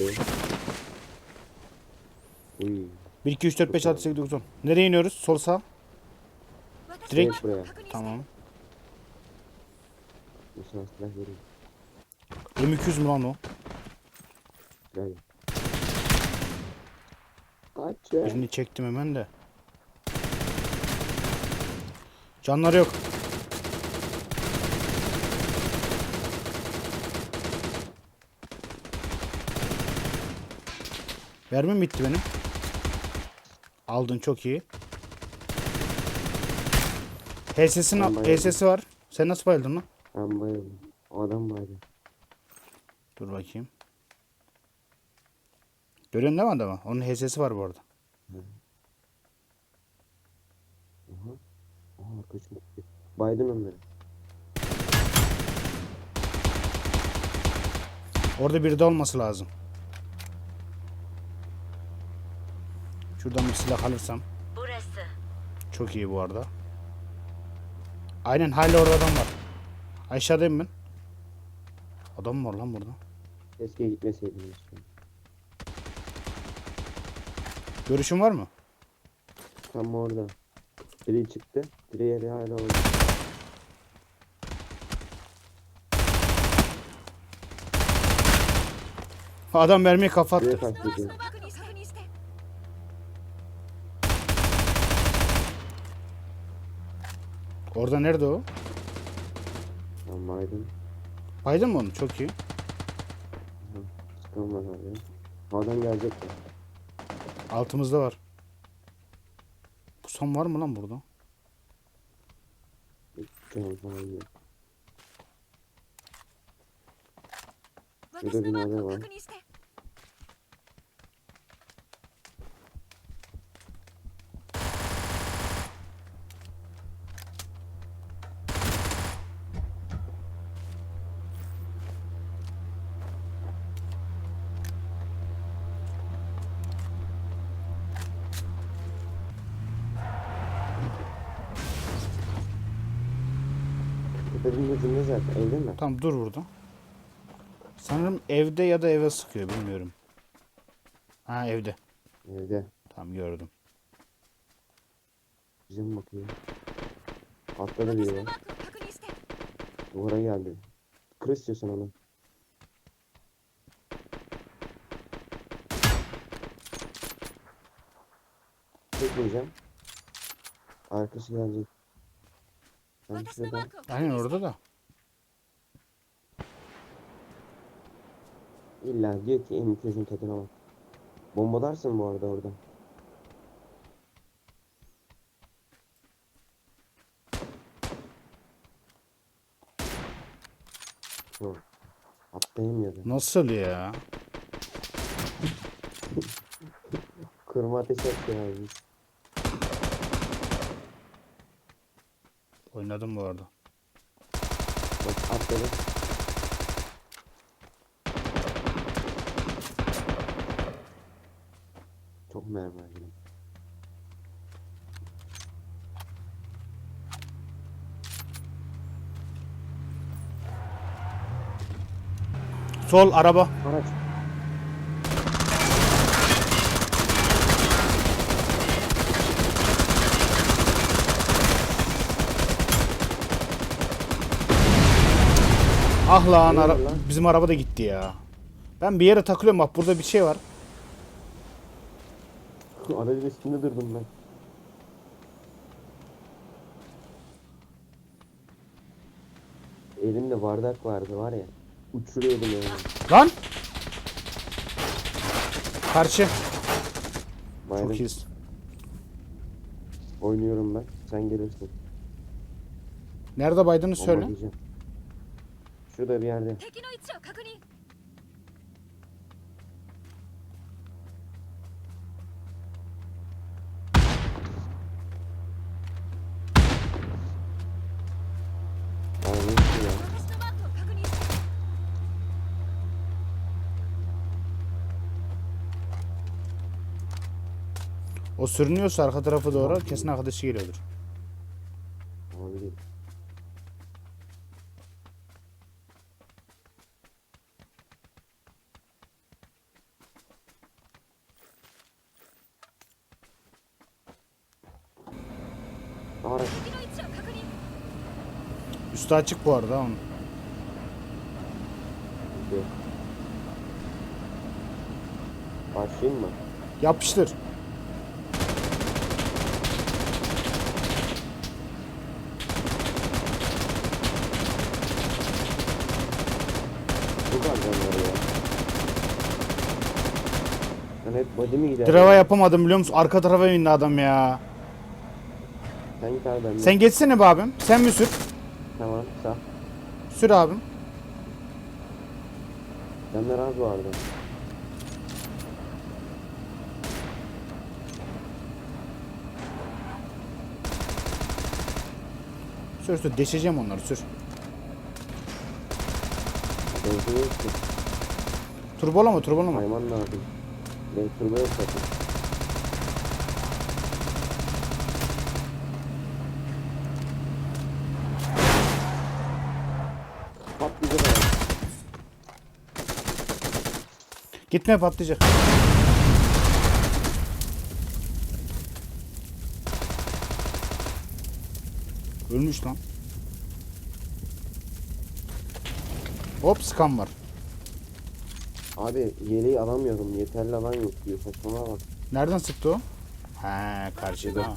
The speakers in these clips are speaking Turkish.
Uy. 1 2 3 4 5 6 8 9 10. Nereye iniyoruz? Sol sağ. Direkt. Buraya. Tamam. Bu sana silah vereyim. M200 mü lan o? Kaç ya. Birini çektim hemen de. Canları yok. Mermim bitti benim. Aldın çok iyi. HS'sin Ben bayıldım. HS'si var. Sen nasıl bayıldın lan? Ben bayıldım. O adam bayıldı. Dur bakayım. Görüyorsun değil mi adamı? Onun HS'si var bu arada. Aha. Aha kaçmış. Baydın onları. Orada biri de olması lazım. Şuradan bir silah alırsam. Burası. Çok iyi bu arada. Aynen hala orada adam var. Aşağıdayım ben. Adam mı var lan burada? Keşke gitmeseydiniz. Görüşün var mı? Tam orada. Biri çıktı. Biri yeri hala orada. Adam mermiyi kafa Biri attı. kaçtı. Orada nerede o? Ben Biden. Mı onu? Çok iyi. Sıkılma abi. Adam gelecek ya. Altımızda var. Pusam var mı lan burada? Tamam tamam. Bir de var. Bölümde cümle zaten evde mi? Tamam dur burada. Sanırım evde ya da eve sıkıyor bilmiyorum. Ha evde. Evde. Tamam gördüm. Bize mi bakıyor? Altta da biri var. Duvara geldi. Kır istiyorsan onu. Tek. Arkası gelecek. Bu ikisi aynen orada da. İlla diyor ki M200'ün tadına bak. Bombalarsın bu arada orada. Hı. Nasıl ya? Kırma ateş atıyor abi. Oynadım bu arada. Bak atladı. Çok yine. Sol araba. Araç. Ah lan ara- Eyvallah. bizim araba da gitti ya. Ben bir yere takılıyorum bak burada bir şey var. Aracın üstünde durdum ben. Elimde bardak vardı var ya. Uçuruyordum yani. Lan! Karşı. Bayram. Çok iyiyiz. Oynuyorum ben. Sen gelirsin. Nerede baydığını söyle. Bombalayacağım. Şurada bir yerde. O sürünüyorsa arka tarafa doğru kesin arkadaşı geliyordur. Doğru. Üstü açık bu arada onun. Yok. Başlayayım mı? Yapıştır. Çok Drava yapamadım biliyor musun? Arka tarafa indi adam ya. Sen git abi ben. Sen geçsene be abim. Sen mi sür? Tamam sağ. Sür abim. Canlar az vardı. Sür sür. Deşeceğim onları sür. Benzin yok ki. Turbolama turbolama. Hayman lazım. Ben turbo yok zaten. Patlayacak adam. Gitme patlayacak. Ölmüş lan. Hop skan var. Abi yeleği alamıyorum. Yeterli alan yok diyor. Saçmalama bak. Nereden sıktı o? He karşıda.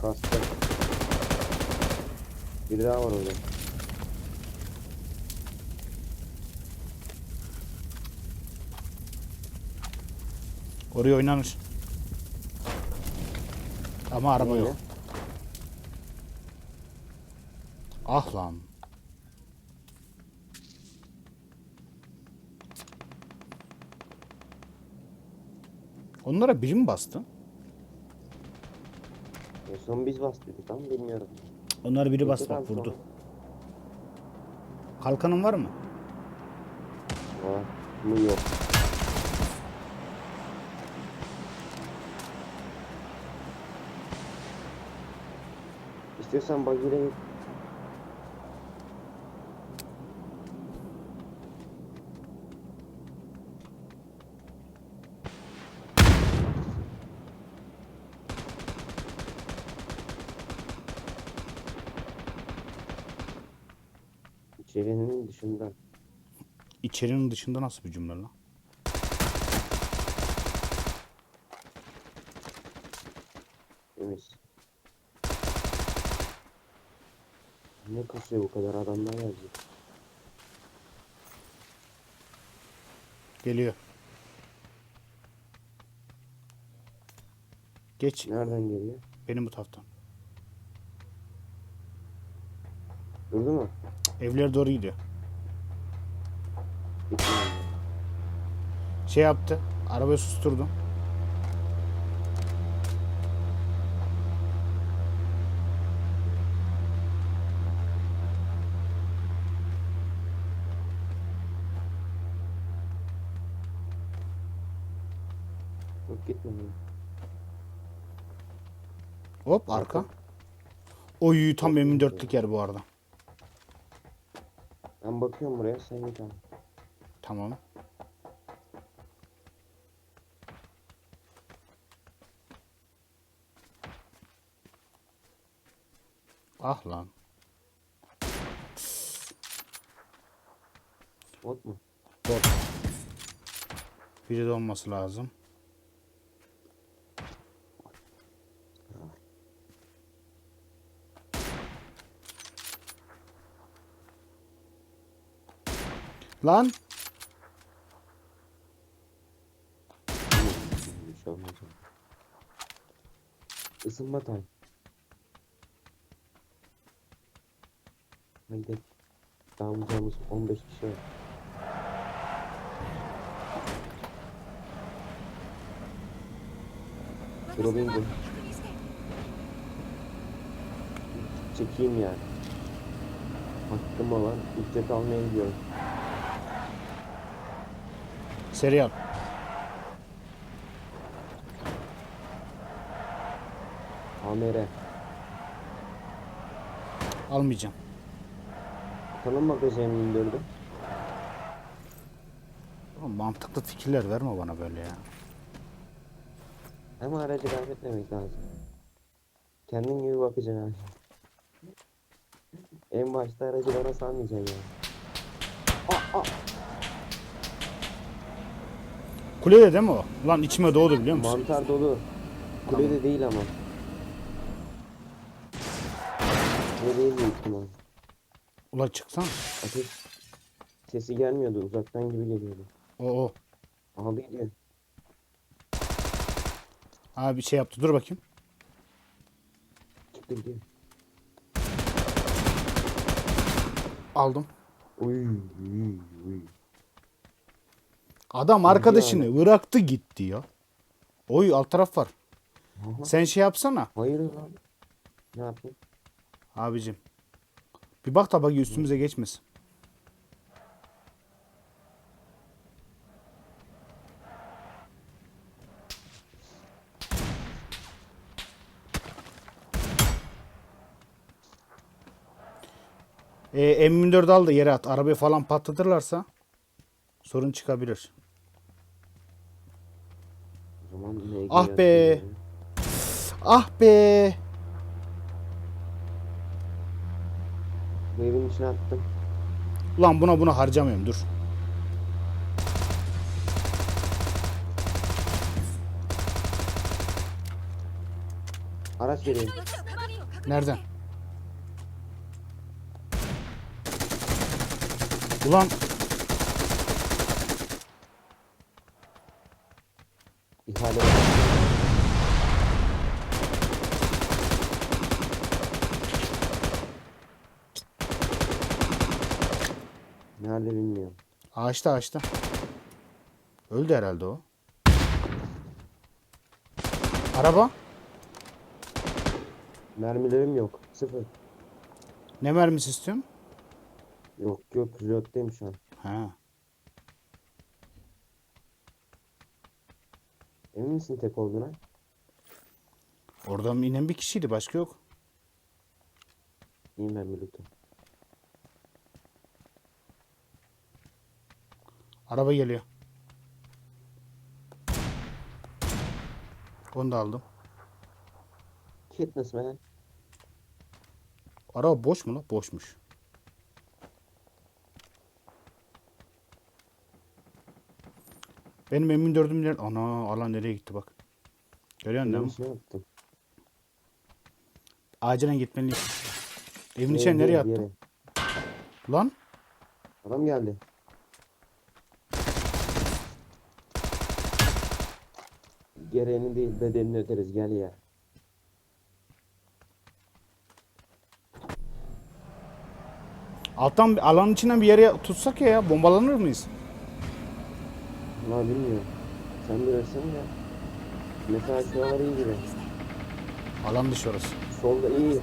Kastı. Biri daha var orada. Oraya oynanır. Ama araba Neyle? yok. Ah lan. Onlara biri mi bastı? En son biz bastıydık ama bilmiyorum. Onlara biri bastı bak vurdu. Kalkanın var mı? Var. Mı yok. İstiyorsan bagire git. İçerinin dışında. İçerinin dışında nasıl bir cümle lan? Temiz. Ne kasıyor bu kadar adamlar gelecek. Geliyor. Geç. Nereden geliyor? Benim bu taraftan. Durdu mu? Evlere doğru gidiyor. Şey yaptı. Arabayı susturdu. Yok gitmiyor. Hop arka. Oy tam M4'lük yer bu arada. Ben bakıyorum buraya sen git abi. Tamam. Ah lan. Bot mu? Bot. Biri de olması lazım. Lan şey. Isınma time. Halde damlayacağımız 15 kişi var. Şurada indim. Çekeyim yani. Hakkım olan ücret almaya gidiyorum. Seri yap. AMR. Almayacağım. Atalım magazin 24'ü. Oğlum mantıklı fikirler verme bana böyle ya. Ama aracı kaybetmemek lazım. Kendin gibi bakacaksın abi. En başta aracı bana salmayacaksın ya. Aa, aa. Kulede değil mi o? Lan içime doğdu biliyor musun? Mantar dolu. Kulede değil ama. Ne değil büyük. Ula çıksan. Ateş sesi gelmiyordu. Uzaktan gibi geliyordu. O o. Aldı gidiyor. Abi bir şey yaptı. Dur bakayım. Çıktı gidiyor. Aldım. Uy, uy, uy. Adam arkadaşını bıraktı gitti ya. Oy alt taraf var. Aha. Sen şey yapsana Hayır lan. Ne yapayım? abicim. Bir bak da bak üstümüze geçmesin. E, M24 al da yere at. Arabayı falan patlatırlarsa sorun çıkabilir. Zaman Ah be. Ah be. ya. Bu evin içine attım. Ulan buna bunu harcamıyorum dur. Araç vereyim. Nereden? Ulan ihale Nerede bilmiyorum. ağaçta ağaçta. Öldü herhalde o. Araba? Mermilerim yok. Sıfır. Ne mermisi istiyorsun? Yok yok. Reload'dayım şu an. Ha. Emin misin tek olduğuna? Oradan inen bir kişiydi başka yok. İyi mermi lootu. Araba geliyor. Onu da aldım. Katniss man. Araba boş mu lan? Boşmuş. Benim emin dördüm nerede? Ana alan nereye gitti bak. Görüyorsun değil mi? içine attım. Acilen gitmeliyim. Evin içine nereye attın? Lan Adam geldi. Gereğini değil bedelini öderiz gel ya. alttan alanın içinden bir yere tutsak ya, ya bombalanır mıyız? Ama bilmiyorum. Sen bilirsin ya. Mesela şuralar iyi gibi. Alan dışı orası. Solda iyi.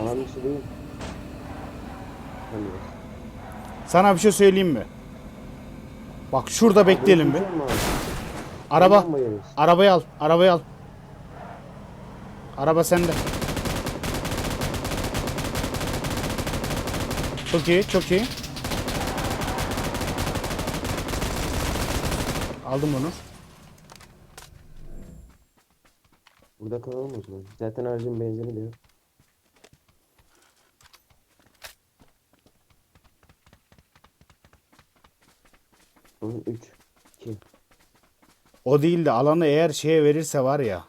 Alan dışı değil. Bilirsin. Sana bir şey söyleyeyim mi? Bak şurada bekleyelim bir. Araba. Yeriz. Arabayı al. Arabayı al. Araba sende. Çok iyi, çok iyi. Aldım bunu. Burada kalalım o zaman. Zaten aracın benzini de yok. Son 3 2 O değil de alanı eğer şeye verirse var ya.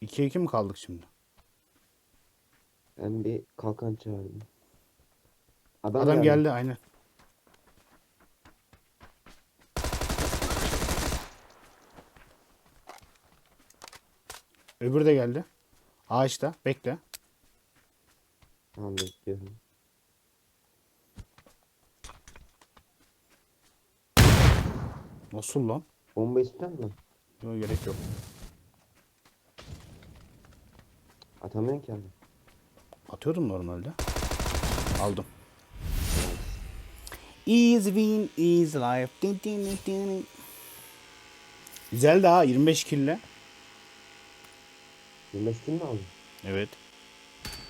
İki iki mi kaldık şimdi? Ben bir kalkan çağırdım. Adam, Adam geldi aynen. Öbürü de geldi. Ağaçta. Bekle. Tamam bekliyorum. Nasıl lan? Bomba ister mi? Yok gerek yok. Atamıyorsun ki abi. Atıyordum normalde. Aldım. Easy win, easy life. Din din din din. Güzel daha 25 kille. 25 kim mi aldın? Evet.